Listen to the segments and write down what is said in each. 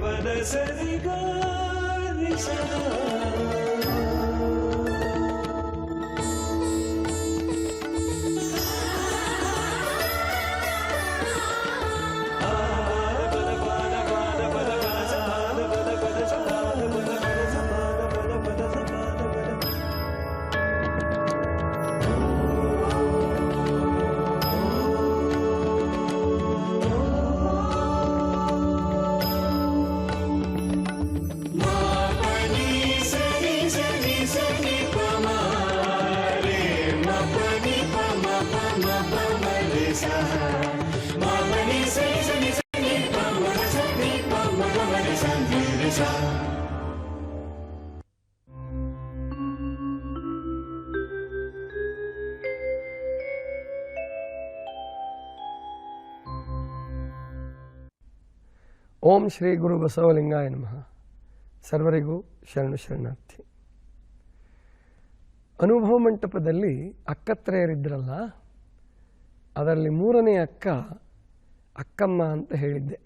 పద సరిగా నిశా ಓಂ ಶ್ರೀ ಗುರು ಬಸವಲಿಂಗಾಯ ನಮಃ. ಸರ್ವರಿಗೂ ಶರಣು ಶರಣಾರ್ಥಿ. ಅನುಭವ ಮಂಟಪದಲ್ಲಿ ಅಕ್ಕತ್ರೆಯರಿದ್ದರಲ್ಲ ಅದರಲ್ಲಿ ಮೂರನೇ ಅಕ್ಕ ಅಕ್ಕಮ್ಮ ಅಂತ ಹೇಳಿದ್ದೆ.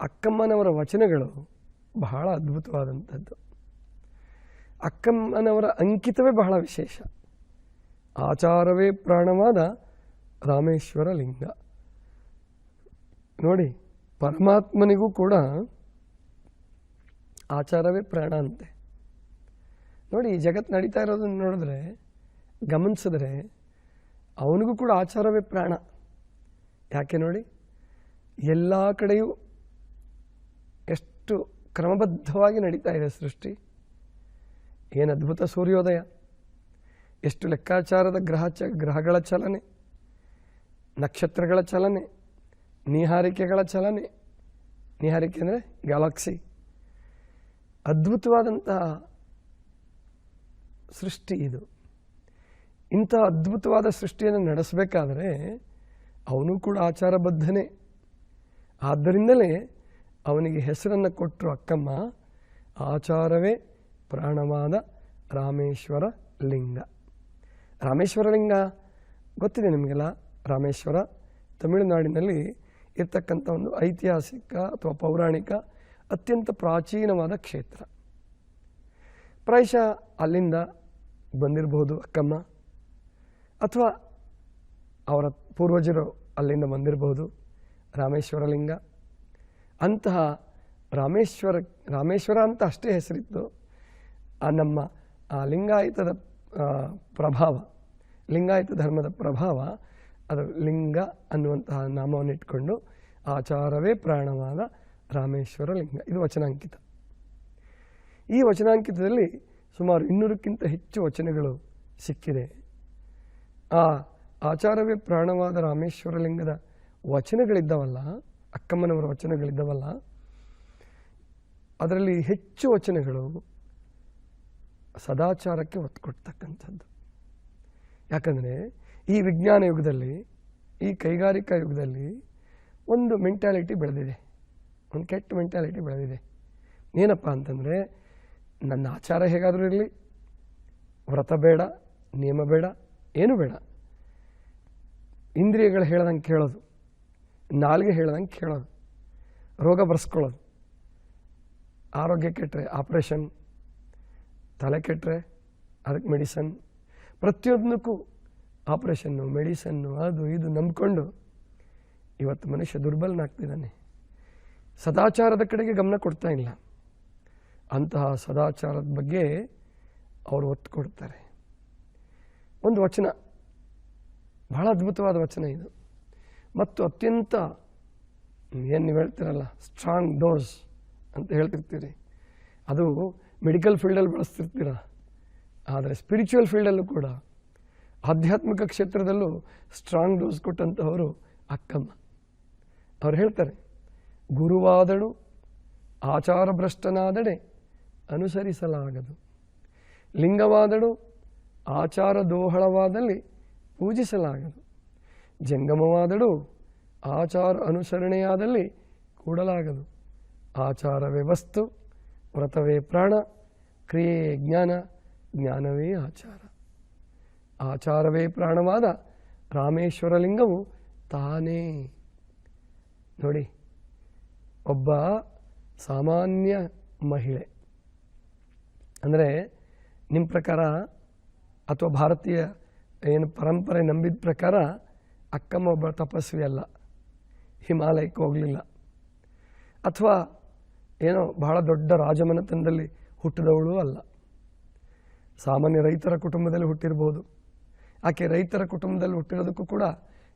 ಅಕ್ಕಮ್ಮನವರ ವಚನಗಳು ಬಹಳ ಅದ್ಭುತವಾದಂಥದ್ದು. ಅಕ್ಕಮ್ಮನವರ ಅಂಕಿತವೇ ಬಹಳ ವಿಶೇಷ. ಆಚಾರವೇ ಪ್ರಾಣವಾದ ರಾಮೇಶ್ವರ ಲಿಂಗ ನೋಡಿ ಪರಮಾತ್ಮನಿಗೂ ಕೂಡ ಆಚಾರವೇ ಪ್ರಾಣ ಅಂತೆ. ನೋಡಿ, ಈ ಜಗತ್ತು ನಡೀತಾ ಇರೋದನ್ನು ನೋಡಿದ್ರೆ, ಗಮನಿಸಿದ್ರೆ ಅವನಿಗೂ ಕೂಡ ಆಚಾರವೇ ಪ್ರಾಣ. ಯಾಕೆ ನೋಡಿ? ಎಲ್ಲ ಕಡೆಯೂ ಎಷ್ಟು ಕ್ರಮಬದ್ಧವಾಗಿ ನಡೀತಾ ಇದೆ ಸೃಷ್ಟಿ. ಏನು ಅದ್ಭುತ ಸೂರ್ಯೋದಯ. ಎಷ್ಟು ಲೆಕ್ಕಾಚಾರದ ಗ್ರಹ ಚ ಗ್ರಹಗಳ ಚಲನೆ. ನಕ್ಷತ್ರಗಳ ಚಲನೆ. ನೀಹಾರಿಕೆಗಳ ಚಲನೆ. ನಿಹಾರಿಕೆ ಅಂದರೆ ಗ್ಯಾಲಕ್ಸಿ ಅದ್ಭುತವಾದಂತಹ ಸೃಷ್ಟಿ ಇದು. ಇಂಥ ಅದ್ಭುತವಾದ ಸೃಷ್ಟಿಯನ್ನು ನಡೆಸಬೇಕಾದರೆ ಅವನು ಕೂಡ ಆಚಾರಬದ್ಧನೇ. ಆದ್ದರಿಂದಲೇ ಅವನಿಗೆ ಹೆಸರನ್ನು ಕೊಟ್ಟರು ಅಕ್ಕಮ್ಮ. ಆಚಾರವೇ ಪ್ರಾಣವಾದ ರಾಮೇಶ್ವರ ಲಿಂಗ. ರಾಮೇಶ್ವರ ಲಿಂಗ ಗೊತ್ತಿದೆ ನಿಮಗೆಲ್ಲ? ರಾಮೇಶ್ವರ ತಮಿಳುನಾಡಿನಲ್ಲಿ ಇರ್ತಕ್ಕಂಥ ಒಂದು ಐತಿಹಾಸಿಕ ಅಥವಾ ಪೌರಾಣಿಕ ಅತ್ಯಂತ ಪ್ರಾಚೀನವಾದ ಕ್ಷೇತ್ರ. ಪ್ರಾಯಶಃ ಅಲ್ಲಿಂದ ಬಂದಿರಬಹುದು ಅಕ್ಕಮ್ಮ. ಅಥವಾ ಅವರ ಪೂರ್ವಜರು ಅಲ್ಲಿಂದ ಬಂದಿರಬಹುದು ರಾಮೇಶ್ವರ ಲಿಂಗ ಅಂತಹ ರಾಮೇಶ್ವರ ರಾಮೇಶ್ವರ ಅಂತ ಅಷ್ಟೇ ಹೆಸರಿತ್ತು. ಆ ನಮ್ಮ, ಆ ಲಿಂಗಾಯತದ ಪ್ರಭಾವ, ಲಿಂಗಾಯತ ಧರ್ಮದ ಪ್ರಭಾವ ಅದು ಲಿಂಗ ಅನ್ನುವಂತಹ ನಾಮವನ್ನು ಇಟ್ಕೊಂಡು ಆಚಾರವೇ ಪ್ರಾಣವಾದ ರಾಮೇಶ್ವರ ಲಿಂಗ. ಇದು ವಚನಾಂಕಿತ. ಈ ವಚನಾಂಕಿತದಲ್ಲಿ ಸುಮಾರು ಇನ್ನೂರಕ್ಕಿಂತ ಹೆಚ್ಚು ವಚನಗಳು ಸಿಕ್ಕಿದೆ. ಆ ಆಚಾರವೇ ಪ್ರಾಣವಾದ ರಾಮೇಶ್ವರ ಲಿಂಗದ ವಚನಗಳಿದ್ದವಲ್ಲ, ಅಕ್ಕಮ್ಮನವರ ವಚನಗಳಿದ್ದವಲ್ಲ, ಅದರಲ್ಲಿ ಹೆಚ್ಚು ವಚನಗಳು ಸದಾಚಾರಕ್ಕೆ ಒತ್ತು ಕೊಡ್ತಕ್ಕಂಥದ್ದು ಯಾಕಂದರೆ ಈ ವಿಜ್ಞಾನ ಯುಗದಲ್ಲಿ, ಈ ಕೈಗಾರಿಕಾ ಯುಗದಲ್ಲಿ ಒಂದು ಮೆಂಟ್ಯಾಲಿಟಿ ಬೆಳೆದಿದೆ. ಒಂದು ಕೆಟ್ಟ ಮೆಂಟ್ಯಾಲಿಟಿ ಬೆಳೆದಿದೆ. ಏನಪ್ಪ ಅಂತಂದರೆ, ನನ್ನ ಆಚಾರ ಹೇಗಾದರೂ ಇರಲಿ. ವ್ರತ ಬೇಡ, ನಿಯಮ ಬೇಡ, ಏನು ಬೇಡ. ಇಂದ್ರಿಯಗಳು ಹೇಳ್ದಂಗೆ ಕೇಳೋದು. ನಾಲ್ಗೆ ಹೇಳ್ದಂಗೆ ಕೇಳೋದು. ರೋಗ ಬರ್ಸ್ಕೊಳ್ಳೋದು. ಆರೋಗ್ಯ ಕೆಟ್ಟರೆ ಆಪ್ರೇಷನ್ ತಲೆ ಕೆಟ್ಟರೆ ಅದಕ್ಕೆ ಮೆಡಿಸನ್ ಪ್ರತಿಯೊಂದಕ್ಕೂ ಆಪ್ರೇಷನ್ನು, ಮೆಡಿಸನ್ನು, ಅದು ಇದು ನಂಬಿಕೊಂಡು ಇವತ್ತು ಮನುಷ್ಯ ದುರ್ಬಲನಾಗ್ತಿದ್ದಾನೆ. ಸದಾಚಾರದ ಕಡೆಗೆ ಗಮನ ಕೊಡ್ತಾ ಇಲ್ಲ. ಅಂತಹ ಸದಾಚಾರದ ಬಗ್ಗೆ ಅವರು ಒತ್ತು ಕೊಡ್ತಾರೆ ಒಂದು ವಚನ, ಬಹಳ ಅದ್ಭುತವಾದ ವಚನ ಇದು. ಮತ್ತು ಅತ್ಯಂತ, ಏನು ನೀವು ಹೇಳ್ತೀರಲ್ಲ ಸ್ಟ್ರಾಂಗ್ ಡೋಸ್ ಅಂತ ಹೇಳ್ತಿರ್ತೀರಿ. ಅದು ಮೆಡಿಕಲ್ ಫೀಲ್ಡಲ್ಲಿ ಬಳಸ್ತಿರ್ತೀರ. ಆದರೆ ಸ್ಪಿರಿಚುವಲ್ ಫೀಲ್ಡಲ್ಲೂ ಕೂಡ ಆಧ್ಯಾತ್ಮಿಕ ಕ್ಷೇತ್ರದಲ್ಲೂ ಸ್ಟ್ರಾಂಗ್ ಡೋಸ್ ಕೊಟ್ಟಂತಹವರು ಅಕ್ಕಮ್ಮ. ಅವ್ರು ಹೇಳ್ತಾರೆ, ಗುರುವಾದಳು ಆಚಾರ ಭ್ರಷ್ಟನಾದಡೆ ಅನುಸರಿಸಲಾಗದು. ಲಿಂಗವಾದಳು ಆಚಾರ ದೋಹಳವಾದಲ್ಲಿ ಪೂಜಿಸಲಾಗದು. ಜಂಗಮವಾದಳು ಆಚಾರ ಅನುಸರಣೆಯಾದಲ್ಲಿ ಕೂಡಲಾಗದು. ಆಚಾರವೇ ವಸ್ತು ವ್ರತವೇ ಪ್ರಾಣ, ಕ್ರಿಯೆಯೇ ಜ್ಞಾನ, ಜ್ಞಾನವೇ ಆಚಾರ. ಆಚಾರವೇ ಪ್ರಾಣವಾದ ರಾಮೇಶ್ವರಲಿಂಗವು ತಾನೇ. ನೋಡಿ, ಒಬ್ಬ ಸಾಮಾನ್ಯ ಮಹಿಳೆ. ಅಂದರೆ ನಿಮ್ಮ ಪ್ರಕಾರ ಅಥವಾ ಭಾರತೀಯ ಏನು ಪರಂಪರೆ ನಂಬಿದ ಪ್ರಕಾರ ಅಕ್ಕಮ್ಮ ಒಬ್ಬ ತಪಸ್ವಿ ಅಲ್ಲ, ಹಿಮಾಲಯಕ್ಕೆ ಹೋಗಲಿಲ್ಲ. ಅಥವಾ ಏನೋ ಬಹಳ ದೊಡ್ಡ ರಾಜಮನೆತನದಲ್ಲಿ ಹುಟ್ಟಿದವಳು ಅಲ್ಲ. ಸಾಮಾನ್ಯ ರೈತರ ಕುಟುಂಬದಲ್ಲಿ ಹುಟ್ಟಿರ್ಬೋದು. ಆಕೆ ರೈತರ ಕುಟುಂಬದಲ್ಲಿ ಹುಟ್ಟಿರೋದಕ್ಕೂ ಕೂಡ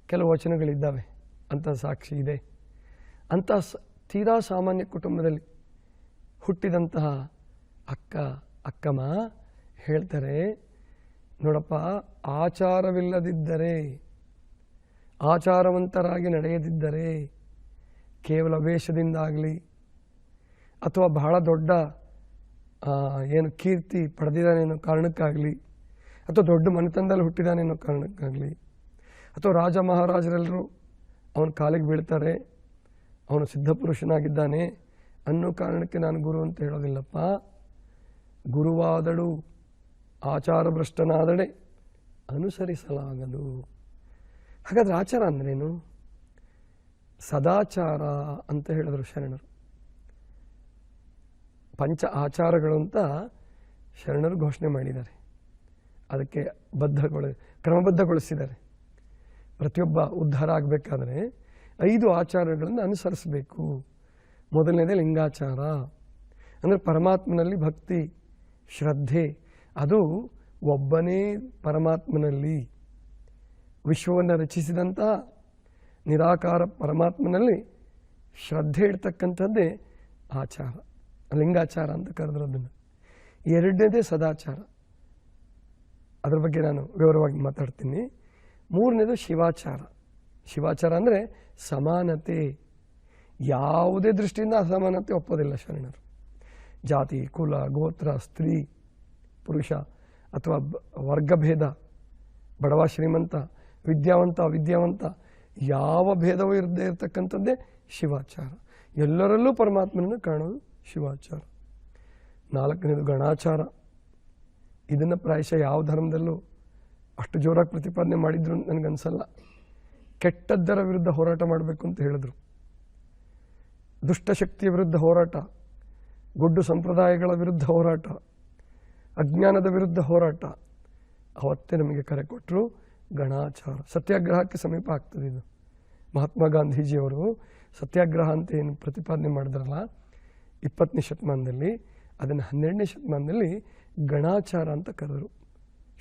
ಕೆಲವು ವಚನಗಳಿದ್ದಾವೆ. ಅಂತ ಸಾಕ್ಷಿ ಇದೆ. ಅಂತ ಸ, ತೀರಾ ಸಾಮಾನ್ಯ ಕುಟುಂಬದಲ್ಲಿ ಹುಟ್ಟಿದಂತಹ ಅಕ್ಕ, ಅಕ್ಕಮ್ಮ ಹೇಳ್ತಾರೆ, ನೋಡಪ್ಪ, ಆಚಾರವಿಲ್ಲದಿದ್ದರೆ, ಆಚಾರವಂತರಾಗಿ ನಡೆಯದಿದ್ದರೆ, ಕೇವಲ ವೇಷದಿಂದಾಗಲಿ ಅಥವಾ ಬಹಳ ದೊಡ್ಡ ಏನು ಕೀರ್ತಿ ಪಡೆದಿದ್ದಾನೇನೋ ಕಾರಣಕ್ಕಾಗಲಿ ಅಥವಾ ದೊಡ್ಡ ಮನೆತನದಲ್ಲಿ ಅನ್ನೋ ಕಾರಣಕ್ಕಾಗಲಿ. ಅಥವಾ ರಾಜ ಮಹಾರಾಜರೆಲ್ಲರೂ ಅವನ ಕಾಲಿಗೆ ಬೀಳ್ತಾರೆ, ಅವನು ಸಿದ್ಧಪುರುಷನಾಗಿದ್ದಾನೆ ಅನ್ನೋ ಕಾರಣಕ್ಕೆ ನಾನು ಗುರು ಅಂತ ಹೇಳೋದಿಲ್ಲಪ್ಪ. ಗುರುವಾದಳು ಆಚಾರ ಆಚಾರಭ್ರಷ್ಟನಾದಡೆ ಅನುಸರಿಸಲಾಗದು. ಹಾಗಾದ್ರೆ ಆಚಾರ ಅಂದ್ರೇನು? ಸದಾಚಾರ ಅಂತ ಹೇಳಿದರು ಶರಣರು. ಪಂಚ ಆಚಾರಗಳು ಅಂತ ಶರಣರು ಘೋಷಣೆ ಮಾಡಿದ್ದಾರೆ. ಅದಕ್ಕೆ ಬದ್ಧಗೊಳ, ಕ್ರಮಬದ್ಧಗೊಳಿಸಿದ್ದಾರೆ. ಪ್ರತಿಯೊಬ್ಬ ಉದ್ಧಾರ ಆಗಬೇಕಾದ್ರೆ ಐದು ಆಚಾರಗಳನ್ನು ಅನುಸರಿಸಬೇಕು. ಮೊದಲನೇದೇ ಲಿಂಗಾಚಾರ. ಅಂದರೆ ಪರಮಾತ್ಮನಲ್ಲಿ ಭಕ್ತಿ, ಶ್ರದ್ಧೆ, ಅದು ಒಬ್ಬನೇ ಪರಮಾತ್ಮನಲ್ಲಿ. ವಿಶ್ವವನ್ನು ರಚಿಸಿದಂಥ ನಿರಾಕಾರ ಪರಮಾತ್ಮನಲ್ಲಿ ಶ್ರದ್ಧೆ ಇಡ್ತಕ್ಕಂಥದ್ದೇ ಆಚಾರ, ಲಿಂಗಾಚಾರ ಅಂತ ಕರೆದ್ರು ಅದನ್ನು ಎರಡನೇದೇ ಸದಾಚಾರ. ಅದ್ರ ಬಗ್ಗೆ ನಾನು ವಿವರವಾಗಿ ಮಾತಾಡ್ತೀನಿ. ಮೂರನೇದು ಶಿವಾಚಾರ. ಶಿವಾಚಾರ ಅಂದರೆ ಸಮಾನತೆ. ಯಾವುದೇ ದೃಷ್ಟಿಯಿಂದ ಅಸಮಾನತೆ ಒಪ್ಪೋದಿಲ್ಲ ಶರಣರು. ಜಾತಿ, ಕುಲ, ಗೋತ್ರ, ಸ್ತ್ರೀ, ಪುರುಷ ಅಥವಾ ವರ್ಗಭೇದ, ಬಡವ, ಶ್ರೀಮಂತ, ವಿದ್ಯಾವಂತ ವಿದ್ಯಾವಂತ ಯಾವ ಭೇದವೂ ಇರದೇ ಇರತಕ್ಕಂಥದ್ದೇ ಶಿವಾಚಾರ. ಎಲ್ಲರಲ್ಲೂ ಪರಮಾತ್ಮನನ್ನು ಕಾಣೋದು ಶಿವಾಚಾರ. ನಾಲ್ಕನೇದು ಗಣಾಚಾರ. ಇದನ್ನು ಪ್ರಾಯಶಃ ಯಾವ ಧರ್ಮದಲ್ಲೂ ಅಷ್ಟು ಜೋರಾಗಿ ಪ್ರತಿಪಾದನೆ ಮಾಡಿದ್ರು ಅಂತ ನನಗನ್ಸಲ್ಲ ಕೆಟ್ಟದ್ದರ ವಿರುದ್ಧ ಹೋರಾಟ ಮಾಡಬೇಕು ಅಂತ ಹೇಳಿದ್ರು. ದುಷ್ಟಶಕ್ತಿಯ ವಿರುದ್ಧ ಹೋರಾಟ, ಗೊಡ್ಡು ಸಂಪ್ರದಾಯಗಳ ವಿರುದ್ಧ ಹೋರಾಟ, ಅಜ್ಞಾನದ ವಿರುದ್ಧ ಹೋರಾಟ, ಅವತ್ತೇ ನಮಗೆ ಕರೆ ಕೊಟ್ಟರು ಗಣಾಚಾರ. ಸತ್ಯಾಗ್ರಹಕ್ಕೆ ಸಮೀಪ ಆಗ್ತದೆ ಇದು. ಮಹಾತ್ಮ ಗಾಂಧೀಜಿಯವರು ಸತ್ಯಾಗ್ರಹ ಅಂತ ಏನು ಪ್ರತಿಪಾದನೆ ಮಾಡಿದ್ರಲ್ಲ, ಇಪ್ಪತ್ತನೇ ಶತಮಾನದಲ್ಲಿ, ಅದನ್ನು ಹನ್ನೆರಡನೇ ಶತಮಾನದಲ್ಲಿ ಗಣಾಚಾರ ಅಂತ ಕರೆದರು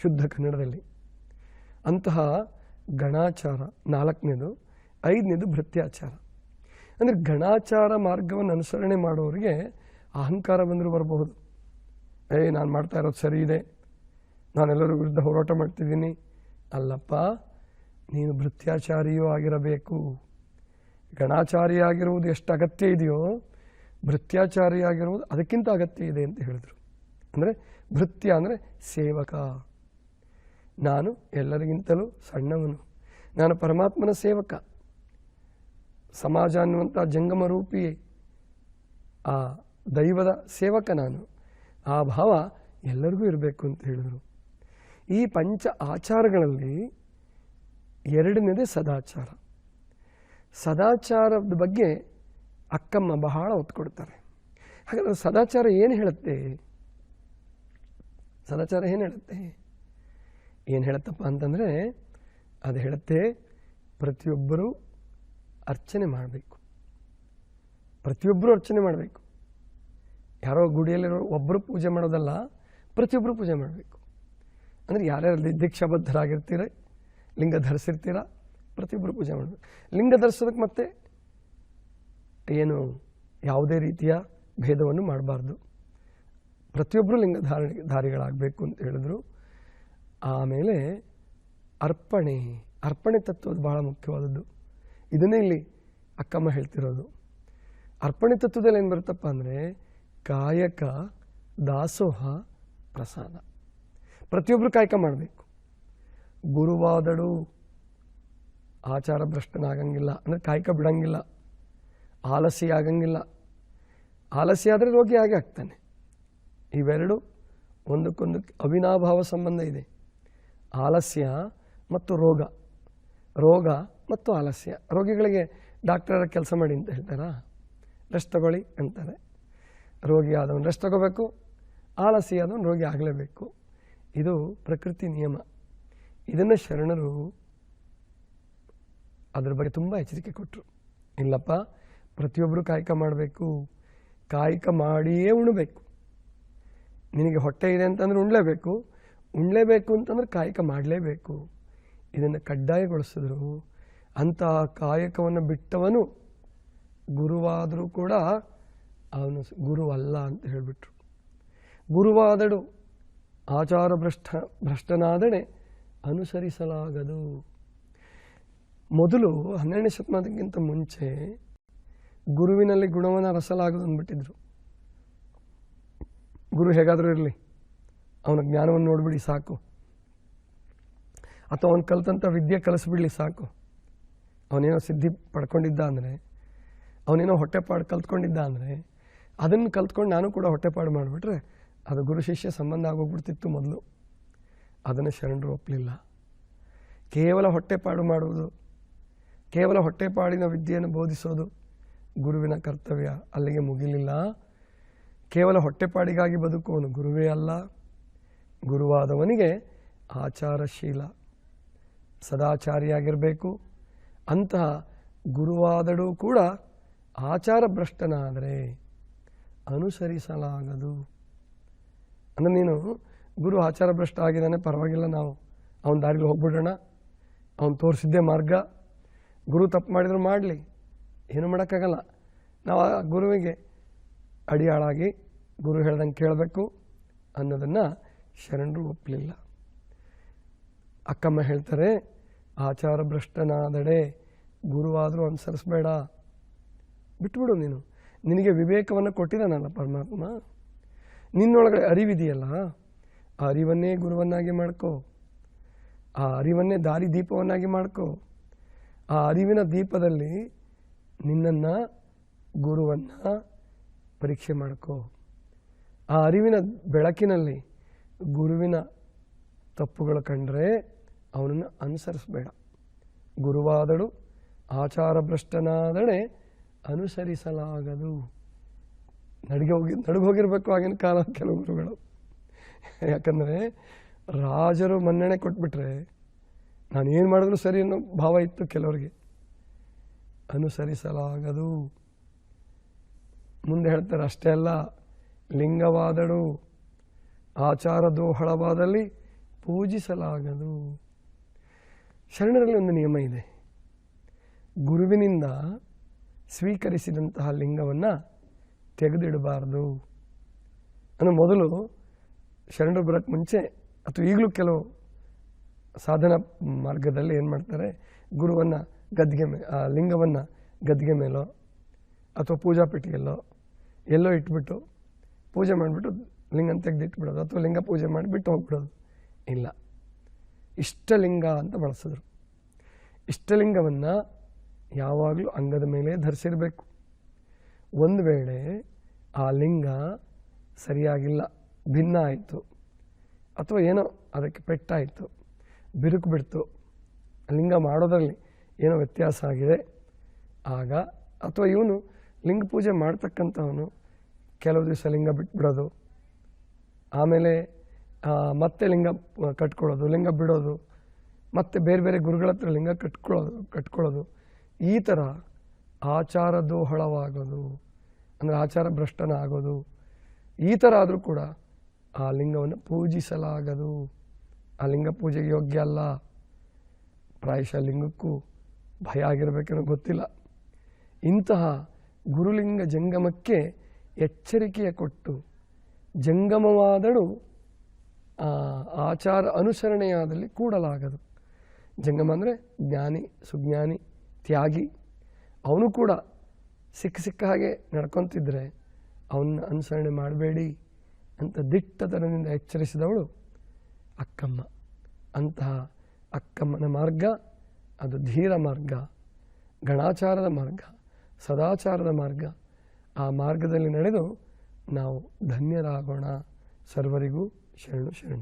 ಶುದ್ಧ ಕನ್ನಡದಲ್ಲಿ. ಅಂತಹ ಗಣಾಚಾರ, ನಾಲ್ಕನೇದು, ಐದನೇದು ಭೃತ್ಯಾಚಾರ. ಅಂದರೆ ಗಣಾಚಾರ ಮಾರ್ಗವನ್ನು ಅನುಸರಣೆ ಮಾಡೋರಿಗೆ ಅಹಂಕಾರ ಬಂದರೂ ಬರಬಹುದು. ಏಯ್ ನಾನು ಮಾಡ್ತಾ ಇರೋದು ಸರಿ ಇದೆ. ನಾನೆಲ್ಲರ ವಿರುದ್ಧ ಹೋರಾಟ ಮಾಡ್ತಿದ್ದೀನಿ. ಅಲ್ಲಪ್ಪ, ನೀನು ಭೃತ್ಯಾಚಾರಿಯೂ ಆಗಿರಬೇಕು. ಗಣಾಚಾರಿಯಾಗಿರುವುದು ಎಷ್ಟು ಅಗತ್ಯ ಇದೆಯೋ, ಭೃತ್ಯಾಚಾರಿಯಾಗಿರುವುದು ಅದಕ್ಕಿಂತ ಅಗತ್ಯ ಇದೆ ಅಂತ ಹೇಳಿದರು. ಅಂದರೆ ಭೃತ್ಯ ಅಂದರೆ ಸೇವಕ. ನಾನು ಎಲ್ಲರಿಗಿಂತಲೂ ಸಣ್ಣವನು. ನಾನು ಪರಮಾತ್ಮನ ಸೇವಕ. ಸಮಾಜ ಅನ್ನುವಂಥ ಜಂಗಮ ರೂಪಿ ಆ ದೈವದ ಸೇವಕ ನಾನು. ಆ ಭಾವ ಎಲ್ಲರಿಗೂ ಇರಬೇಕು ಅಂತ ಹೇಳಿದರು. ಈ ಪಂಚ ಆಚಾರಗಳಲ್ಲಿ ಎರಡನೇದೇ ಸದಾಚಾರ. ಸದಾಚಾರದ ಬಗ್ಗೆ ಅಕ್ಕಮ್ಮ ಬಹಳ ಒತ್ತು ಕೊಡ್ತಾರೆ. ಹಾಗಾದ್ರೆ ಸದಾಚಾರ ಏನು ಹೇಳುತ್ತೆ? ಸದಾಚಾರ ಏನು ಹೇಳುತ್ತೆ? ಏನು ಹೇಳುತ್ತಪ್ಪ ಅಂತಂದರೆ, ಅದು ಹೇಳುತ್ತೆ, ಪ್ರತಿಯೊಬ್ಬರೂ ಅರ್ಚನೆ ಮಾಡಬೇಕು. ಪ್ರತಿಯೊಬ್ಬರೂ ಅರ್ಚನೆ ಮಾಡಬೇಕು. ಯಾರೋ ಗುಡಿಯಲ್ಲಿರೋ ಒಬ್ಬರು ಪೂಜೆ ಮಾಡೋದಲ್ಲ, ಪ್ರತಿಯೊಬ್ಬರು ಪೂಜೆ ಮಾಡಬೇಕು. ಅಂದರೆ ಯಾರ್ಯಾರು ದೀಕ್ಷಾಬದ್ಧರಾಗಿರ್ತೀರ, ಲಿಂಗ ಧರಿಸಿರ್ತೀರ, ಪ್ರತಿಯೊಬ್ಬರು ಪೂಜೆ ಮಾಡಬೇಕು. ಲಿಂಗ ಧರಿಸೋದಕ್ಕೆ ಮತ್ತೆ ಏನು ಯಾವುದೇ ರೀತಿಯ ಭೇದವನ್ನು ಮಾಡಬಾರ್ದು. ಪ್ರತಿಯೊಬ್ಬರು ಲಿಂಗಧಾರಣ ಧಾರಿಗಳಾಗಬೇಕು ಅಂತ ಹೇಳಿದ್ರು. ಆಮೇಲೆ ಅರ್ಪಣೆ ಅರ್ಪಣೆ ತತ್ವ ಬಹಳ ಮುಖ್ಯವಾದದ್ದು. ಇದನ್ನೇ ಇಲ್ಲಿ ಅಕ್ಕಮ್ಮ ಹೇಳ್ತಿರೋದು. ಅರ್ಪಣೆ ತತ್ವದಲ್ಲಿ ಏನು ಬರುತ್ತಪ್ಪ ಅಂದರೆ ಕಾಯಕ, ದಾಸೋಹ, ಪ್ರಸಾದ. ಪ್ರತಿಯೊಬ್ಬರು ಕಾಯಕ ಮಾಡಬೇಕು. ಗುರುವಾದಳು ಆಚಾರ ಭ್ರಷ್ಟನಾಗಂಗಿಲ್ಲ, ಅಂದರೆ ಕಾಯಕ ಬಿಡಂಗಿಲ್ಲ ಆಲಸಿ ಆಗಂಗಿಲ್ಲ. ಆಲಸಿ ಆದರೆ ರೋಗಿ ಆಗಿ ಆಗ್ತಾನೆ. ಇವೆರಡು ಒಂದಕ್ಕೊಂದು ಅವಿನಾಭಾವ ಸಂಬಂಧ ಇದೆ. ಆಲಸ್ಯ ಮತ್ತು ರೋಗ. ರೋಗ ಮತ್ತು ಆಲಸ್ಯ. ರೋಗಿಗಳಿಗೆ ಡಾಕ್ಟರ ಕೆಲಸ ಮಾಡಿ ಅಂತ ಹೇಳ್ತಾರಾ? ರೆಸ್ಟ್ ತಗೊಳ್ಳಿ ಅಂತಾರೆ. ರೋಗಿ ಆದವನು ರೆಸ್ಟ್ ತಗೋಬೇಕು. ಆಲಸ್ಯ ಆದವನು ರೋಗಿ ಆಗಲೇಬೇಕು. ಇದು ಪ್ರಕೃತಿ ನಿಯಮ. ಇದನ್ನು ಶರಣರು ಅದ್ರ ಬಗ್ಗೆ ತುಂಬ ಎಚ್ಚರಿಕೆ ಕೊಟ್ಟರು ಇಲ್ಲಪ್ಪ ಪ್ರತಿಯೊಬ್ಬರು ಕಾಯಕ ಮಾಡಬೇಕು. ಕಾಯಕ ಮಾಡಿಯೇ ಉಣಬೇಕು. ನಿನಗೆ ಹೊಟ್ಟೆ ಇದೆ ಅಂತಂದ್ರೆ ಉಣ್ಲೇಬೇಕು. ಉಣ್ಲೇಬೇಕು ಅಂತಂದ್ರೆ ಕಾಯಕ ಮಾಡಲೇಬೇಕು. ಇದನ್ನು ಕಡ್ಡಾಯಗೊಳಿಸಿದ್ರು. ಅಂತಹ ಕಾಯಕವನ್ನು ಬಿಟ್ಟವನು ಗುರುವಾದರೂ ಕೂಡ ಅವನು ಗುರು ಅಲ್ಲ ಅಂತ ಹೇಳಿಬಿಟ್ರು. ಗುರುವಾದಡು ಆಚಾರ ಭ್ರಷ್ಟ, ಭ್ರಷ್ಟನಾದಣೆ ಅನುಸರಿಸಲಾಗದು. ಮೊದಲು ಹನ್ನೆರಡನೇ ಶತಮಾನಕ್ಕಿಂತ ಮುಂಚೆ ಗುರುವಿನಲ್ಲಿ ಗುಣವನ್ನು ರಸಲಾಗದು ಅಂದ್ಬಿಟ್ಟಿದ್ರು. ಗುರು ಹೇಗಾದರೂ ಇರಲಿ. ಅವನ ಜ್ಞಾನವನ್ನು ನೋಡಿಬಿಡಿ, ಸಾಕು. ಅಥವಾ ಅವನು ಕಲಿತಂಥ ವಿದ್ಯೆ ಕಲಿಸ್ಬಿಡ್ಲಿ, ಸಾಕು. ಅವನೇನೋ ಸಿದ್ಧಿ ಪಡ್ಕೊಂಡಿದ್ದ ಅಂದರೆ, ಅವನೇನೋ ಹೊಟ್ಟೆಪಾಡು ಕಲ್ತ್ಕೊಂಡಿದ್ದ ಅಂದರೆ, ಅದನ್ನು ಕಲ್ತ್ಕೊಂಡು ನಾನು ಕೂಡ ಹೊಟ್ಟೆಪಾಡು ಮಾಡಿಬಿಟ್ರೆ, ಅದು ಗುರು ಶಿಷ್ಯ ಸಂಬಂಧ ಆಗೋಗ್ಬಿಡ್ತಿತ್ತು ಮೊದಲು. ಅದನ್ನು ಶರಣರು ಒಪ್ಪಲಿಲ್ಲ ಕೇವಲ ಹೊಟ್ಟೆಪಾಡು ಮಾಡುವುದು, ಕೇವಲ ಹೊಟ್ಟೆಪಾಡಿನ ವಿದ್ಯೆಯನ್ನು ಬೋಧಿಸೋದು ಗುರುವಿನ ಕರ್ತವ್ಯ. ಅಲ್ಲಿಗೆ ಮುಗಿಲಿಲ್ಲ. ಕೇವಲ ಹೊಟ್ಟೆಪಾಡಿಗಾಗಿ ಬದುಕುವನು ಗುರುವೇ ಅಲ್ಲ. ಗುರುವಾದವನಿಗೆ ಆಚಾರಶೀಲ. ಸದಾಚಾರಿಯಾಗಿರಬೇಕು. ಅಂತಹ ಗುರುವಾದಡೂ ಕೂಡ ಆಚಾರ ಭ್ರಷ್ಟನಾದರೆ ಅನುಸರಿಸಲಾಗದು. ಅಂದರೆ ನೀನು ಗುರು ಆಚಾರ ಭ್ರಷ್ಟ ಆಗಿದ್ದಾನೆ, ಪರವಾಗಿಲ್ಲ, ನಾವು ಅವನ ದಾರಿಲಿ ಹೋಗ್ಬಿಡೋಣ. ಅವನು ತೋರಿಸಿದ್ದೇ ಮಾರ್ಗ. ಗುರು ತಪ್ಪು ಮಾಡಿದ್ರು ಮಾಡಲಿ. ಏನು ಮಾಡೋಕ್ಕಾಗಲ್ಲ. ನಾವು ಆ ಗುರುವಿಗೆ ಅಡಿಯಾಳಾಗಿ ಗುರು ಹೇಳ್ದಂಗೆ ಕೇಳಬೇಕು ಅನ್ನೋದನ್ನು ಶರಣರು ಒಪ್ಪಲಿಲ್ಲ. ಅಕ್ಕಮ್ಮ ಹೇಳ್ತಾರೆ ಆಚಾರ ಭ್ರಷ್ಟನಾದಡೆ ಗುರುವಾದರೂ ಅನುಸರಿಸ್ಬೇಡ. ಬಿಟ್ಬಿಡು ನೀನು. ನಿನಗೆ ವಿವೇಕವನ್ನು ಕೊಟ್ಟಿದ್ದಾನಲ್ಲ ಪರಮಾತ್ಮ. ನಿನ್ನೊಳಗಡೆ ಅರಿವಿದೆಯಲ್ಲ, ಆ ಅರಿವನ್ನೇ ಗುರುವನ್ನಾಗಿ ಮಾಡ್ಕೊ. ಆ ಅರಿವನ್ನೇ ದಾರಿ ದೀಪವನ್ನಾಗಿ ಮಾಡ್ಕೊ. ಆ ಅರಿವಿನ ದೀಪದಲ್ಲಿ ನಿನ್ನನ್ನು, ಗುರುವನ್ನು ಪರೀಕ್ಷೆ ಮಾಡ್ಕೋ. ಆ ಅರಿವಿನ ಬೆಳಕಿನಲ್ಲಿ ಗುರುವಿನ ತಪ್ಪುಗಳು ಕಂಡ್ರೆ ಅವನನ್ನು ಅನುಸರಿಸಬೇಡ. ಗುರುವಾದಳು ಆಚಾರ ಭ್ರಷ್ಟನಾದಳೆ ಅನುಸರಿಸಲಾಗದು. ನಡಿಗೆ ಹೋಗಿ, ನಡುಗೆ ಹೋಗಿರಬೇಕು ಆಗಿನ ಕಾಲ ಕೆಲವು ಗುರುಗಳು. ಯಾಕಂದರೆ ರಾಜರು ಮನ್ನಣೆ ಕೊಟ್ಬಿಟ್ರೆ ನಾನು ಏನು ಮಾಡಿದ್ರು ಸರಿ ಅನ್ನೋ ಭಾವ ಇತ್ತು ಕೆಲವರಿಗೆ. ಅನುಸರಿಸಲಾಗದು. ಮುಂದೆ ಹೇಳ್ತಾರೆ, ಅಷ್ಟೇ ಅಲ್ಲ, ಲಿಂಗವಾದಳು ಆಚಾರ ದೋಹಳವಾದಲ್ಲಿ ಪೂಜಿಸಲಾಗದು. ಶರಣರಲ್ಲಿ ಒಂದು ನಿಯಮ ಇದೆ. ಗುರುವಿನಿಂದ ಸ್ವೀಕರಿಸಿದಂತಹ ಲಿಂಗವನ್ನು ತೆಗೆದಿಡಬಾರ್ದು. ಅಂದರೆ ಮೊದಲು ಶರಣರು ಬರೋಕ್ಕೆ ಮುಂಚೆ, ಅಥವಾ ಈಗಲೂ ಕೆಲವು ಸಾಧನ ಮಾರ್ಗದಲ್ಲಿ ಏನು ಮಾಡ್ತಾರೆ, ಗುರುವನ್ನು ಗದ್ದಿಗೆ ಮೇ ಲಿಂಗವನ್ನು ಗದ್ದಿಗೆ ಮೇಲೋ, ಅಥವಾ ಪೂಜಾ ಪೆಟ್ಟಿಗೆಲ್ಲೋ ಎಲ್ಲೋ ಇಟ್ಬಿಟ್ಟು ಪೂಜೆ ಮಾಡಿಬಿಟ್ಟು ಲಿಂಗನ ತೆಗೆದಿಟ್ಬಿಡೋದು ಅಥವಾ ಲಿಂಗ ಪೂಜೆ ಮಾಡಿಬಿಟ್ಟು ಹೋಗ್ಬಿಡೋದು. ಇಲ್ಲ. ಇಷ್ಟಲಿಂಗ ಅಂತ ಬಳಸಿದ್ರು. ಇಷ್ಟಲಿಂಗವನ್ನು ಯಾವಾಗಲೂ ಅಂಗದ ಮೇಲೆ ಧರಿಸಿರಬೇಕು. ಒಂದು ವೇಳೆ ಆ ಲಿಂಗ ಸರಿಯಾಗಿಲ್ಲ, ಭಿನ್ನ ಆಯಿತು, ಅಥವಾ ಏನೋ ಅದಕ್ಕೆ ಪೆಟ್ಟಾಯಿತು, ಬಿರುಕು ಬಿಡ್ತು, ಲಿಂಗ ಮಾಡೋದರಲ್ಲಿ ಏನೋ ವ್ಯತ್ಯಾಸ ಆಗಿದೆ, ಆಗ ಅಥವಾ ಇವನು ಲಿಂಗ ಪೂಜೆ ಮಾಡ್ತಕ್ಕಂಥವನು ಕೆಲವು ದಿವಸ ಲಿಂಗ ಬಿಟ್ಬಿಡೋದು. ಆಮೇಲೆ ಮತ್ತೆ ಲಿಂಗ ಕಟ್ಕೊಳ್ಳೋದು, ಲಿಂಗ ಬಿಡೋದು, ಮತ್ತೆ ಬೇರೆ ಬೇರೆ ಗುರುಗಳ ಹತ್ರ ಲಿಂಗ ಕಟ್ಕೊಳ್ಳೋದು ಕಟ್ಕೊಳ್ಳೋದು. ಈ ಥರ ಆಚಾರ ದೋಹಳವಾಗೋದು, ಅಂದರೆ ಆಚಾರ ಭ್ರಷ್ಟನ ಆಗೋದು. ಈ ಥರ ಆದರೂ ಕೂಡ ಆ ಲಿಂಗವನ್ನು ಪೂಜಿಸಲಾಗದು. ಆ ಲಿಂಗ ಪೂಜೆಗೆ ಯೋಗ್ಯ ಅಲ್ಲ. ಪ್ರಾಯಶಃ ಲಿಂಗಕ್ಕೂ ಭಯ ಆಗಿರಬೇಕೇನೋ ಗೊತ್ತಿಲ್ಲ. ಇಂತಹ ಗುರುಲಿಂಗ ಜಂಗಮಕ್ಕೆ ಎಚ್ಚರಿಕೆಯ ಕೊಟ್ಟು ಜಂಗಮವಾದಳು ಆಚಾರ ಅನುಸರಣೆಯಾದಲ್ಲಿ ಕೂಡಲಾಗದು. ಜಂಗಮ ಅಂದರೆ ಜ್ಞಾನಿ, ಸುಜ್ಞಾನಿ, ತ್ಯಾಗಿ. ಅವನು ಕೂಡ ಸಿಕ್ಕ ಸಿಕ್ಕ ಹಾಗೆ ನಡ್ಕೊತಿದ್ರೆ ಅವನ್ನ ಅನುಸರಣೆ ಮಾಡಬೇಡಿ ಅಂತ ದಿಟ್ಟತನದಿಂದ ಎಚ್ಚರಿಸಿದವಳು ಅಕ್ಕಮ್ಮ. ಅಂತಹ ಅಕ್ಕಮ್ಮನ ಮಾರ್ಗ ಅದು ಧೀರ ಮಾರ್ಗ, ಗಣಾಚಾರದ ಮಾರ್ಗ. ಸದಾಚಾರದ ಮಾರ್ಗ. ಆ ಮಾರ್ಗದಲ್ಲಿ ನಡೆದು ನಾವು ಧನ್ಯರಾಗೋಣ. ಸರ್ವರಿಗೂ ಶರಣು ಶರಣ.